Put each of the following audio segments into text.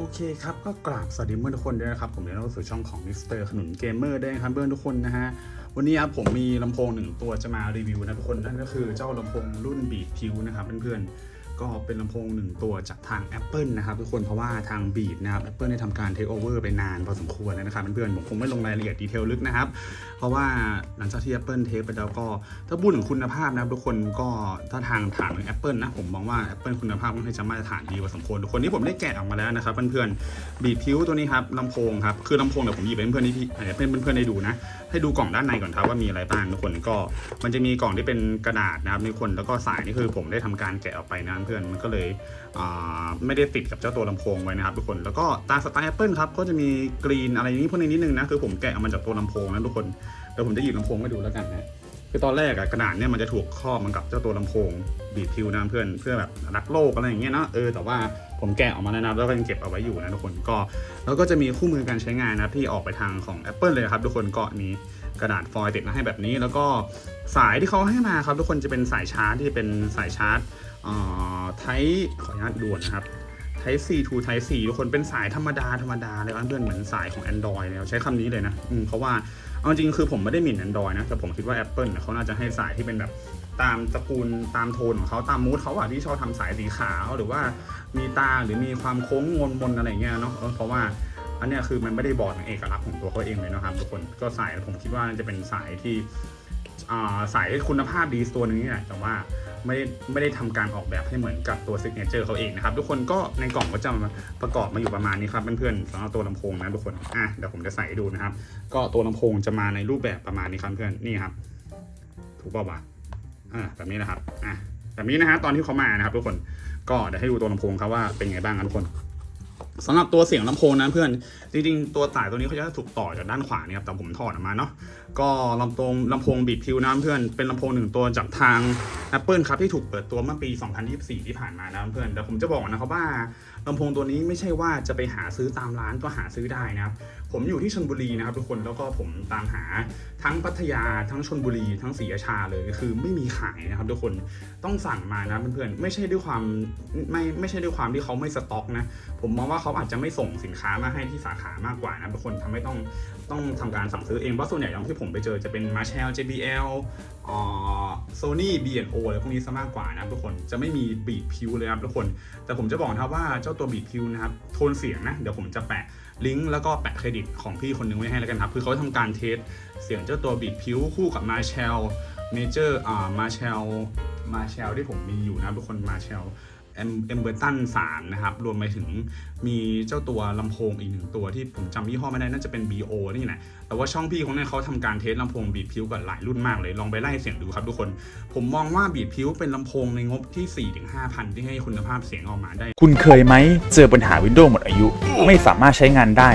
โอเคครับ ก็กราบสวัสดีเพื่อนทุกคนด้วยนะครับ ผมเรียนรู้สู่ช่องของมิสเตอร์ขนุนเกมเมอร์ด้วยนะครับเพื่อนทุกคนนะฮะ วันนี้ครับผมมีลำโพงหนึ่งตัวจะมารีวิวนะทุกคนนั่นก็คือเจ้าลำโพงรุ่นบีดพิวนะครับเพื่อนๆ ก็เป็นลำโพงหนึ่งตัวจากทาง Apple นะครับทุกคนเพราะว่าทางบีดนะครับ Apple ได้ทำการเทคโอเวอร์ไปนานพอสมควรแล้วนะครับเพื่อนๆผมคงไม่ลงรายละเอียดดีเทลลึกนะครับ เพราะว่าหลังจากที่ Apple เทคไปแล้วก็ถ้าพูดถึงคุณภาพนะครับทุกคนก็ถ้าทางถามถึง Apple นะผมมองว่า Apple คุณภาพค่อนข้างจะมาตรฐานดีพอสมควรทุกคนที่ผมได้แกะออกมาแล้วนะครับเพื่อนๆบีดพิวตัวนี้ครับลำโพงครับคือลำโพงเดี๋ยวผมหยิบให้เพื่อนๆที่ให้เพื่อนๆได้ดูนะให้ดูกล่องด้านในก่อนครับว่ามีอะไรบ้างทุกคนก็มันจะมีกล่องที่เป็นกระดาษนะครับทุกคนแล้วก็สายนี่คือผมได้ทำการแกะออกไปนะเพื่อนมันก็เลยไม่ได้ติดกับเจ้าตัวลำโพงไว้นะครับทุกคน แล้วก็ตามสไตล์ Apple ครับ ก็จะมีกรีนอะไรนี้พวกนี้นิดนึงนะ คือผมแกะออกมาจากตัวลำโพงนะทุกคน เดี๋ยวผมจะหยิบลำโพงให้ดูแล้วกันนะคือตอนแรกอะกระดาษเนี่ยมันจะถูกครอบมันกับเจ้าตัวลำโพงบีบพิวนะเพื่อนเพื่อแบบรักโลกอะไรอย่างเงี้ยเนาะเออแต่ว่าผมแกะออกมาแล้วนะแล้วก็ยังเก็บเอาไว้อยู่นะทุกคนก็ แล้วก็จะมีคู่มือการใช้งานนะที่ออกไปทางของ Apple เลยครับทุกคนก็มี กระดาษฟอยล์ติดมาให้แบบนี้ แล้วก็สายที่เขาให้มาครับทุกคนจะเป็นสายชาร์จที่เป็นสายชาร์จไทขออนุญาตด่วนนะครับ Type C to Type C ทุกคนเป็นสายธรรมดาธรรมดาเลยครับเพื่อนเหมือนสายของ Android เลยใช้คำนี้เลยนะเพราะว่าเอาจริงคือผมไม่ได้หมิ่น Android นะแต่ผมคิดว่า Apple เนี่ยเขาน่าจะให้สายที่เป็นแบบตามตระกูลตามโทนของเขาตามมูดเขาอะที่ชอบทำสายสีขาว หรือว่ามีตาหรือมีความโค้งมนมนอะไรเงี้ยเนาะเพราะว่า อันนี้คือมันไม่ได้บอกถึงเอกลักษณ์ของตัวเขาเองเลยนะครับทุกคนก็สายผมคิดว่าจะเป็นสายที่สายคุณภาพดีตัวนึงนี่แหละแต่ว่าไม่ได้ไม่ได้ทำการออกแบบให้เหมือนกับตัวซิกเนเจอร์เขาเองนะครับทุกคนก็ในกล่องก็จะมาประกอบมาอยู่ประมาณนี้ครับเพื่อนๆสำหรับตัวลำโพงนะทุกคนอะเดี๋ยวผมจะใส่ให้ดูนะครับ ก็ตัวลำโพงจะมาในรูปแบบประมาณนี้ครับเพื่อนนี่ครับ ถูกเปล่าวะอ่าแบบนี้นะครับอะแบบนี้นะฮะตอนที่เขามานะครับ ทุกคนก็เดี๋ยวให้ดูตัวลำโพงครับว่าเป็นไงบ้างครับทุกคน สำหรับตัวเสียงลำโพงนะเพื่อน จริงๆ ตัวสายตัวนี้เขาจะถูกต่อจากด้านขวานี่ครับ แต่ผมถอดออกมาเนาะ ก็ลำโพงลำโพงบีบพิวนะเพื่อน เป็นลำโพงหนึ่งตัวจากทาง Apple ครับที่ถูกเปิดตัวเมื่อปี 2024 ที่ผ่านมานะเพื่อน แต่ผมจะบอกนะครับว่าลำโพงตัวนี้ไม่ใช่ว่าจะไปหาซื้อตามร้านก็หาซื้อได้นะครับ ผมอยู่ที่ชลบุรีนะครับทุกคน แล้วก็ผมตามหาทั้งพัทยา ทั้งชลบุรี ทั้งศรีราชาเลย คือไม่มีขายนะครับทุกคน ต้องสั่งมานะเพื่อนๆ ไม่ใช่ด้วยความไม่ไม่ใช่ด้วยความที่เขาไม่สต็อกนะ ผมมองว่าเขาาอาจจะไม่ส่งสินค้ามาให้ที่สาขามากกว่านะทุกคนทำให้ต้องต้องทำการสั่งซื้อเองเพราะส่วนใหญ่อย่างที่ผมไปเจอจะเป็น Marshall JBL อ่า Sony B&O อะไรพวกนี้ซะมากกว่านะทุกคนจะไม่มีบีดพิวเลยนะครับทุกคน แต่ผมจะบอกนะว่าเจ้าตัวบีดพิวนะครับโทนเสียงนะเดี๋ยวผมจะแปะลิงก์แล้วก็แปะเครดิตของพี่คนหนึงไว้ให้แล้วกันครับ คือเขาทำการเทสเสียงเจ้าตัวบีดพิวคู่กับ Marshall Major อ่า Marshall Marshall ที่ผมมีอยู่นะทุกคน Marshall เอ็มเบอร์ตันสามนะครับ รวมไปถึงมีเจ้าตัวลำโพงอีกหนึ่งตัวที่ผมจำยี่ห้อไม่ได้น่าจะเป็น BO นี่แหละ แต่ว่าช่องพี่เขาเนี่ยเขาทำการเทสลำโพงบีดพิวกับหลายรุ่นมากเลย ลองไปไล่เสียงดูครับทุกคน ผมมองว่าบีดพิวเป็นลำโพงในงบที่4-5,000ที่ให้คุณภาพเสียงออกมาได้ คุณเคยไหมเจอปัญหา Windows หมดอายุ ไม่สามารถใช้งานได้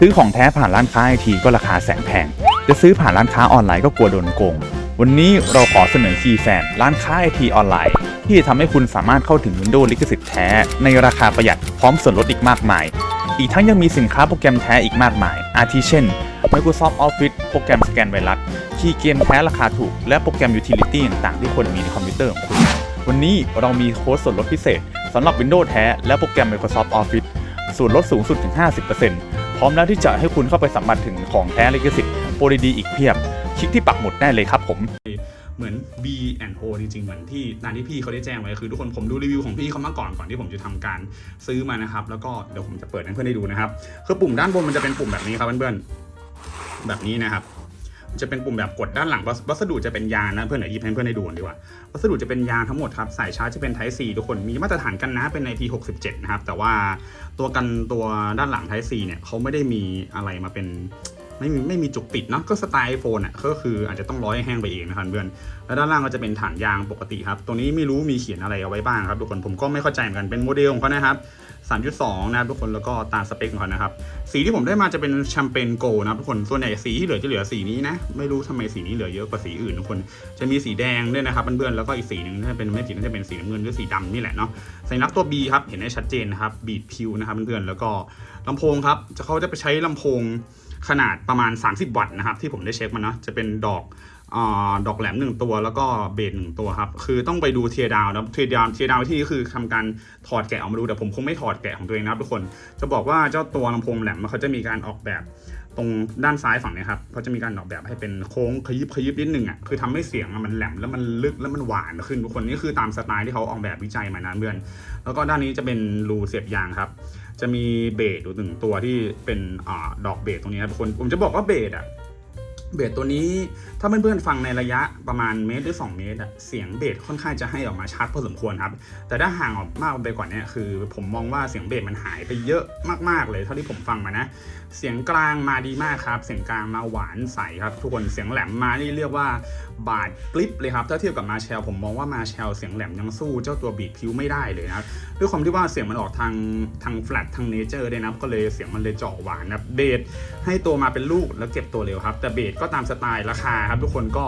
ซื้อของแท้ผ่านร้านค้าไอทีก็ราคาแสนแพง จะซื้อผ่านร้านค้าออนไลน์ก็กลัวโดนโกง วันนี้เราขอเสนอคีแฟนร้านค้าไอทีออนไลน์ ที่จะทำให้คุณสามารถเข้าถึง Windows ลิขสิทธิ์แท้ ในราคาประหยัดพร้อมส่วนลดอีกมากมาย อีกทั้งยังมีสินค้าโปรแกรมแท้อีกมากมาย อาทิเช่น Microsoft Office โปรแกรมสแกนไวรัสคีย์เกมแท้ราคาถูก และโปรแกรม Utility ต่างๆที่ควรมีในคอมพิวเตอร์ของคุณ วันนี้เรามีโค้ดส่วนลดพิเศษสำหรับ Windows แท้และโปรแกรม Microsoft Office ส่วนลดสูงสุดถึง 50%พร้อมแล้วที่จะให้คุณเข้าไปสัมผัสถึงของแท้ลิขสิทธิ์โปรดีๆอีกเพียบ คลิกที่ปักหมุดได้เลยครับผม เหมือน B and O จริงๆ เหมือนที่ตามที่พี่เขาได้แจ้งไว้คือทุกคนผมดูรีวิวของพี่เขามาก่อนก่อนที่ผมจะทำการซื้อมานะครับ แล้วก็เดี๋ยวผมจะเปิดให้เพื่อนได้ดูนะครับคือปุ่มด้านบนมันจะเป็นปุ่มแบบนี้ครับเพื่อนๆแบบนี้นะครับจะเป็นปุ่มแบบกดด้านหลังวัสดุจะเป็นยางนะเพื่อนเดี๋ยวหยิบให้เพื่อนได้ดูดีกว่าวัสดุจะเป็นยางทั้งหมดครับสายชาร์จจะเป็น Type C ทุกคนมีมาตรฐานกันนะเป็น IP67 นะครับแต่ว่าตัวกันตัวด้านหลัง Type C เนี่ยเขาไม่ได้มีอะไรมาเป็น ไม่มีไม่มีจุกติดเนาะก็สไตล์ไอโฟนอะก็คืออาจจะต้องร้อยแห้งไปเองนะครับเพื่อนแล้วด้านล่างก็จะเป็นฐานยางปกติครับ ตัวนี้ไม่รู้มีเขียนอะไรเอาไว้บ้างครับทุกคนผมก็ไม่เข้าใจเหมือนกันเป็นโมเดลของเขานะครับ3.2 นะครับทุกคนแล้วก็ตามสเปคของเขานะครับ สีที่ผมได้มาจะเป็นแชมเปญโกนะครับทุกคนส่วนใหญ่สีที่เหลือจะเหลือสีนี้นะ ไม่รู้ทำไมสีนี้เหลือเยอะกว่าสีอื่นทุกคนจะมีสีแดงด้วยนะครับเพื่อนๆแล้วก็อีกสีหนึ่งน่าจะเป็นไม่ผิดน่าจะเป็นสีน้ำเงินหรือสีดำนี่แหละเนาะสัญลักษณ์ตัว B ครับเห็นได้ชัดเจนนะครับบีดพิวนะครับเพื่อนๆแล้วก็ลำโพงครับจะเขาจะไปใช้ลำโพง ขนาดประมาณ 30 วัตต์นะครับที่ผมได้เช็คมาเนาะจะเป็นดอกอดอกแหลมหนึ่งตัวแล้วก็เบสหนึ่งตัวครับ คือต้องไปดูเทียดาวนะเทียดาวเทียดาวที่นี่คือทำการถอดแกะออกมาดูแต่ผมคงไม่ถอดแกะของตัวเองนะครับทุกคนจะบอกว่าเจ้าตัวลำโพงแหลมเขาจะมีการออกแบบตรงด้านซ้ายฝั่งนี้ครับเขาจะมีการออกแบบให้เป็นโค้งขยิบขยิบนิดนึงอะคือทำให้เสียงมันแหลมแล้วมันลึกแล้วมันหวานขึ้นทุกคนนี่คือตามสไตล์ที่เขาออกแบบวิจัยมานะเพื่อน แล้วก็ด้านนี้จะเป็นรูเสียบยางครับ จะมีเบสอยู่หนึ่งตัวที่เป็นอาดอกเบสตรงนี้ครับทุกคนผมจะบอกว่าเบสอะ เบสตัวนี้ถ้าเพื่อนๆฟังในระยะประมาณเมตรหรือ 2 เมตรอะเสียงเบสค่อนข้างจะให้ออกมาชัดพอสมควรครับ แต่ถ้าห่างออกมากไปกว่านี้คือ ผมมองว่าเสียงเบสมันหายไปเยอะมากๆเลยเท่าที่ผมฟังมานะ เสียงกลางมาดีมากครับ เสียงกลางมาหวานใสครับ ทุกคนเสียงแหลมมานี่เรียกว่าบาดกริบเลยครับถ้าเทียบกับมาเชลผมมองว่ามาเชลเสียงแหลมยังสู้เจ้าตัวบีทพิวไม่ได้เลยนะด้วยความที่ว่าเสียงมันออกทางทางแฟลตทางเนเจอร์ด้วยนะก็เลยเสียงมันเลยเจาะหวานนะครับเบสให้ตัวมาเป็นลูกแล้วเก็บตัวเร็วครับ แต่เบสก็ก็ตามสไตล์ราคาครับทุกคนก็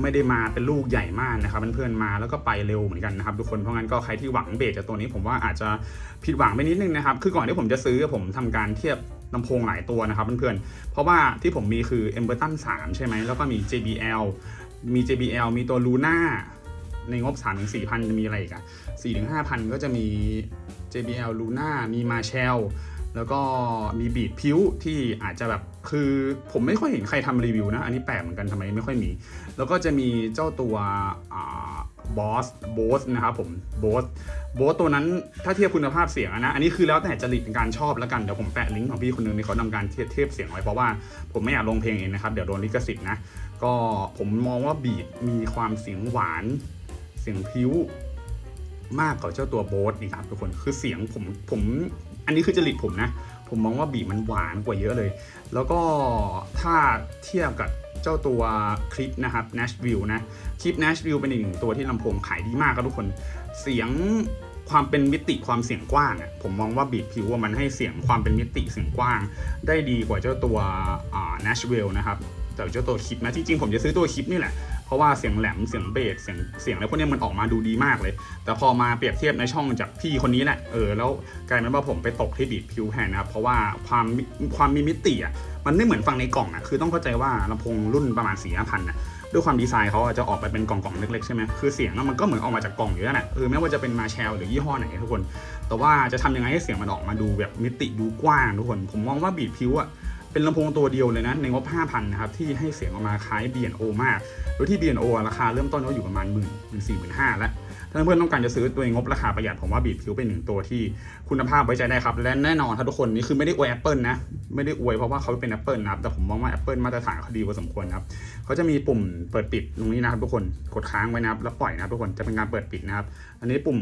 ไม่ได้มาเป็นลูกใหญ่มากนะครับเพื่อนๆมาแล้วก็ไปเร็วเหมือนกันนะครับทุกคนเพราะงั้นก็ใครที่หวังเบสจากตัวนี้ผมว่าอาจจะผิดหวังไปนิดนึงนะครับคือก่อนที่ผมจะซื้อผมทำการเทียบลำโพงหลายตัวนะครับเพื่อนๆเพราะว่าที่ผมมีคือ e m b e r t o n 3 ใช่ไหมแล้วก็มี JBL มี JBL มีตัว Luna ในงบ 3 4 0 0 0 จะมีอะไรอีกอะ4 5 0 0 0 ก็จะมี JBL Luna มี Marshall แล้วก็มีบีดพิ้วที่อาจจะแบบคือผมไม่ค่อยเห็นใครทำรีวิวนะ อันนี้แปลกเหมือนกันทำไมไม่ค่อยมี แล้วก็จะมีเจ้าตัวบอสโบสนะครับผมโบสโบสตัวนั้นถ้าเทียบคุณภาพเสียงนะ อันนี้คือแล้วแต่จริตในการชอบแล้วกัน เดี๋ยวผมแปะลิงก์ของพี่คนหนึงที่เขาทำการเทียบเทียบเสียงไว้ เพราะว่าผมไม่อยากลงเพลงเองนะครับ เดี๋ยวโดนลิขสิทธิ์นะ ก็ผมมองว่าบีดมีความเสียงหวาน เสียงพิ้ว มากกว่าเจ้าตัวโบสนี่ครับทุกคนคือเสียงผมผมอันนี้คือจริตผมนะ ผมมองว่าบีมันหวานกว่าเยอะเลย แล้วก็ถ้าเทียบกับเจ้าตัวคลิปนะครับ Nashville นะ คลิป Nashville เป็นอีกหนึ่งตัวที่ลำโพงขายดีมากครับทุกคนเสียงความเป็นมิติความเสียงกว้างอะผมมองว่าบีดพิวว่ามันให้เสียงความเป็นมิติเสียงกว้าง ได้ดีกว่าเจ้าตัว Nashville นะครับแต่เจ้าตัวคลิปนะจริงๆผมจะซื้อตัวคลิปนี่แหละ เพราะว่าเสียงแหลมเสียงเบสเสียงเสียงอะไรพวกนี้มันออกมาดูดีมากเลย แต่พอมาเปรียบเทียบในช่องจากพี่คนนี้แหละเออแล้วกลายเป็นว่าผมไปตกที่บีดพิวแทนนะครับเพราะว่าความความมีมิติอะมันไม่เหมือนฟังในกล่องอะคือต้องเข้าใจว่าลำโพงรุ่นประมาณสี่ห้าพันอะด้วยความดีไซน์เขาจะออกไปเป็นกล่องๆเล็กๆใช่ไหมคือเสียงมันก็เหมือนออกมาจากกล่องอยู่แล้วแหละเออไม่ว่าจะเป็นมาแชลหรือยี่ห้อไหนทุกคน แต่ว่าจะทำยังไงให้เสียงมันออกมาดูแบบมิติดูกว้างทุกคน ผมมองว่าบีดพิวอะ เป็นลำโพงตัวเดียวเลยนะในงบ 5,000 นะครับ ที่ให้เสียงออกมาคล้าย B&O มาก โดยที่ B&O ราคาเริ่มต้นก็อยู่ประมาณหมื่นหมื่นสี่หมื่นห้าแล้ว ถ้าเพื่อนต้องการจะซื้อตัวงบราคาประหยัดผมว่าบีดพิวเป็นหนึ่งตัวที่คุณภาพไว้ใจได้ครับ และแน่นอนครับทุกคนนี่คือไม่ได้อวย Apple นะ ไม่ได้อวยเพราะว่าเขาเป็น Apple นะครับ แต่ผมมองว่า Apple มาตรฐานเขาดีพอสมควรครับเขาจะมีปุ่มเปิดปิดตรงนี้นะครับทุกคนกดค้างไว้นะครับแล้วปล่อยนะครับทุกคนจะเป็นการเปิดปิดนะครับ อันนี้ปุ่ม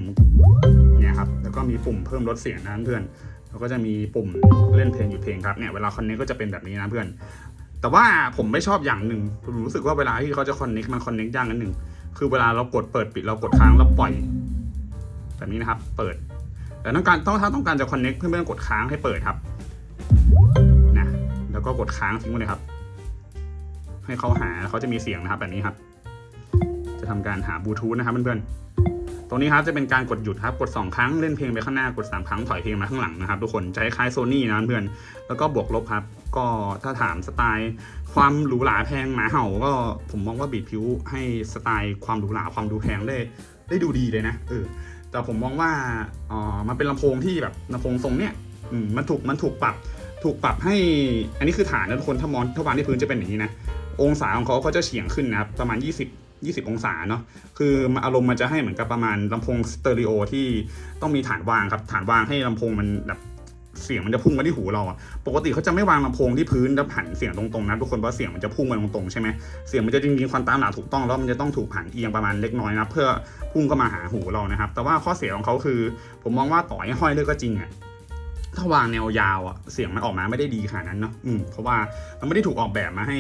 เนี่ยครับแล้วก็มีปุ่มเพิ่มลดเสียงนะเพื่อน แล้วก็จะมีปุ่มเล่นเพลงหยุดเพลงครับเนี่ยเวลาคอนเนคก็จะเป็นแบบนี้นะเพื่อน แต่ว่าผมไม่ชอบอย่างหนึ่งผมรู้สึกว่าเวลาที่เขาจะคอนเน c มันคอนเน c ยากนิดหนึ่งคือเวลาเรากดเปิดปิดเรากดค้างแล้วปล่อย แบบนี้นะครับเปิด แต่ต้องการต้องถ้าต้องการจะคอนเน็กเพื่อนๆกดค้างให้เปิดครับนะแล้วก็กดค้างทิ้งไว้เลยครับ ให้เขาหาแล้วเขาจะมีเสียงนะครับแบบนี้ครับ จะทำการหาบลูทูธนะครับเพื่อนๆ ตรงนี้ครับจะเป็นการกดหยุดครับกด 2 ครั้งเล่นเพลงไปข้างหน้ากด 3 ครั้งถอยเพลงมาข้างหลังนะครับทุกคนจะคล้ายโซนี่นะเพื่อนแล้วก็บวกลบครับ ก็ถ้าถามสไตล์ ความหรูหราแพงหมาเห่าก็ผมมองว่าบีดพิวให้สไตล์ความหรูหราความดูแพงได้ได้ดูดีเลยนะเออแต่ผมมองว่าเออมันเป็นลำโพงที่แบบลำโพงทรงเนี้ยมันถูกมันถูกปรับถูกปรับให้อันนี้คือฐานนะทุกคนถ้ามองถ้าวางที่พื้นจะเป็นอย่างนี้นะองศาของเขาเขาจะเฉียงขึ้นนะครับประมาณ 20 20 องศาเนาะคืออารมณ์มันจะให้เหมือนกับประมาณลำโพงสเตอริโอที่ต้องมีฐานวางครับฐานวางให้ลำโพงมันแบบเสียงมันจะพุ่งมาที่หูเราอะปกติเขาจะไม่วางลำโพงที่พื้นแล้วผันเสียงตรงๆนะทุกคนเพราะเสียงมันจะพุ่งมาตรงๆใช่ไหมเสียงมันจะจริงๆความตามหลักถูกต้องแล้วมันจะต้องถูกผันเอียงประมาณเล็กน้อยนะเพื่อพุ่งเข้ามาหาหูเรานะครับ แต่ว่าข้อเสียของเขาคือ ผมมองว่าต่อให้ห้อยเลือกก็จริงอะ ถ้าวางแนวยาวอะเสียงมันออกมาไม่ได้ดีขนาดนั้นเนาะอืมเพราะว่ามันไม่ได้ถูกออกแบบมาให้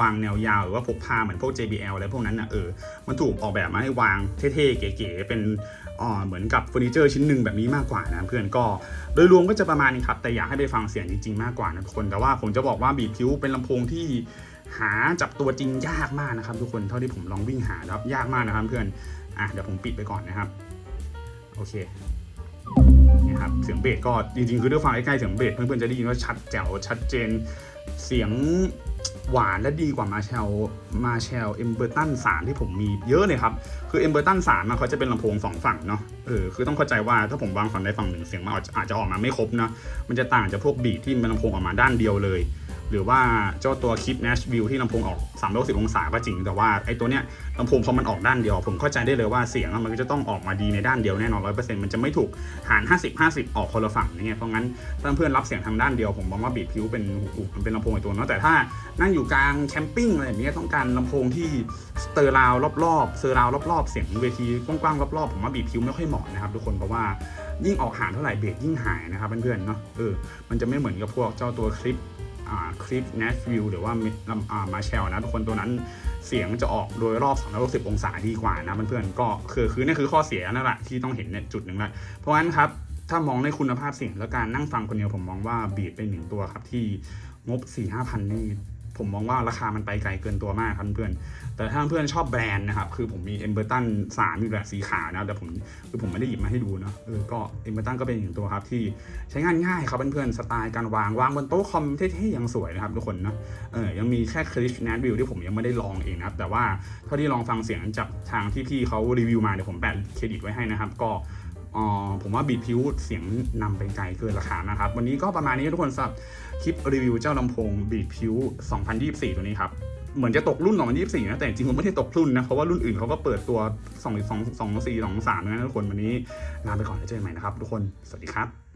วางแนวยาวหรือว่าพกพาเหมือนพวก JBL อะไรพวกนั้นนะเออมันถูกออกแบบมาให้วางเท่ๆเก๋ๆเป็นอ่าเหมือนกับเฟอร์นิเจอร์ชิ้นหนึ่งแบบนี้มากกว่านะเพื่อนก็ โดยรวมก็จะประมาณนี้ครับแต่อยากให้ไปฟังเสียงจริงๆมากกว่านะทุกคนแต่ว่าผมจะบอกว่าบีบพิวเป็นลำโพงที่หาจับตัวจริงยากมากนะครับ ทุกคนเท่าที่ผมลองวิ่งหาแล้วยากมากนะครับเพื่อนอะเดี๋ยวผมปิดไปก่อนนะครับโอเค นะครับเสียงเบสก็จริงๆคือด้วยฟังใกล้ๆเสียงเบสเพื่อนๆจะได้ยินว่าชัดแจ๋วชัดเจน เสียงหวานและดีกว่ามาเชลมาเชลเอมเบอร์ตันสามที่ผมมีเยอะเลยครับ คือเอมเบอร์ตันสามเขาจะเป็นลำโพงสองฝั่งเนาะเออคือต้องเข้าใจว่าถ้าผมวางฝั่งใดฝั่งหนึ่งเสียงมันอาจจะอาจจะออกมาไม่ครบนะมันจะต่างจากพวกบีทที่มันลำโพงออกมาด้านเดียวเลย หรือว่าเจ้าตัวคลิป Nashville ที่ลำโพงออก360องศาก็จริง แต่ว่าไอ้ตัวเนี้ยลำโพงพอมันออกด้านเดียว ผมเข้าใจได้เลยว่าเสียงมันก็จะต้องออกมาดีในด้านเดียวแน่นอน100%มันจะไม่ถูกหาร 50 50 ออกคนละฝั่งอย่างเพราะงั้นถ้าเพื่อนรับเสียงทางด้านเดียวผมมองว่าบีทพิวเป็นหูมันเป็นลำโพงไอ้ตัวเนาะแต่ถ้านั่งอยู่กลางแคมปิ้งอะไรแบบนี้ต้องการลำโพงที่สเตอร์ราวรอบๆเซอร์ราวรอบๆเสียงเวทีกว้างๆรอบๆผมว่าบีทพิวไม่ค่อยเหมาะนะครับทุกคนเพราะว่ายิ่งออกหาเท่าไหร่เบสยิ่งหายนะครับเพื่อนๆเนาะเออมันจะไม่เหมือนกับพวกเจ้าตัวคลิป คลิปแนชวิลหรือว่ามาเชลนะทุกคนตัวนั้นเสียงจะออกโดยรอบ 360 องศาดีกว่านะเพื่อนๆก็คือคือนี่คือข้อเสียนั่นแหละที่ต้องเห็นเนี่ยจุดหนึ่งละเพราะฉะนั้นครับถ้ามองในคุณภาพเสียงและการนั่งฟังคนเดียวผมมองว่าบีดเป็นหนึ่งตัวครับที่งบ4 5 0 0 0นี่ ผมมองว่าราคามันไปไกลเกินตัวมากครับเพื่อน แต่ถ้าเพื่อนชอบแบรนด์นะครับคือผมมี e m b e r t o n 3มีแบบสีขาวนะแต่ผมคือผมไม่ได้หยิบมาให้ดูเนาะเออก็ e m b e r t o n ก็เป็นอีกหนึ่งตัวครับที่ใช้งานง่ายครับเพื่อนๆสไตล์การวางวางบนโต๊ะคอมเท่ๆยังสวยนะครับทุกคนเนอะเออยังมีแค่คลิชแนทวิวที่ผมยังไม่ได้ลองเองนะครับแต่ว่าเท่าที่ลองฟังเสียงจากทางที่พี่เขารีวิวมาเดี๋ยวผมแปะเครดิตไว้ให้นะครับก็ อ๋อผมว่าบีทพิวเสียงนำไปไกลเกินราคานะครับ วันนี้ก็ประมาณนี้ทุกคนสำหรับคลิปรีวิวเจ้าลำโพงบีทพิว2024 ตัวนี้ครับ เหมือนจะตกรุ่น 2024 นะ แต่จริงผมันไม่ได้ตกรุ่นนะ เพราะว่ารุ่นอื่นเขาก็เปิดตัว 2 2 2 4 2 3นะทุกคนวันนี้ลาไปก่อนแล้วเจอกันใหม่นะครับทุกคนสวัสดีครับ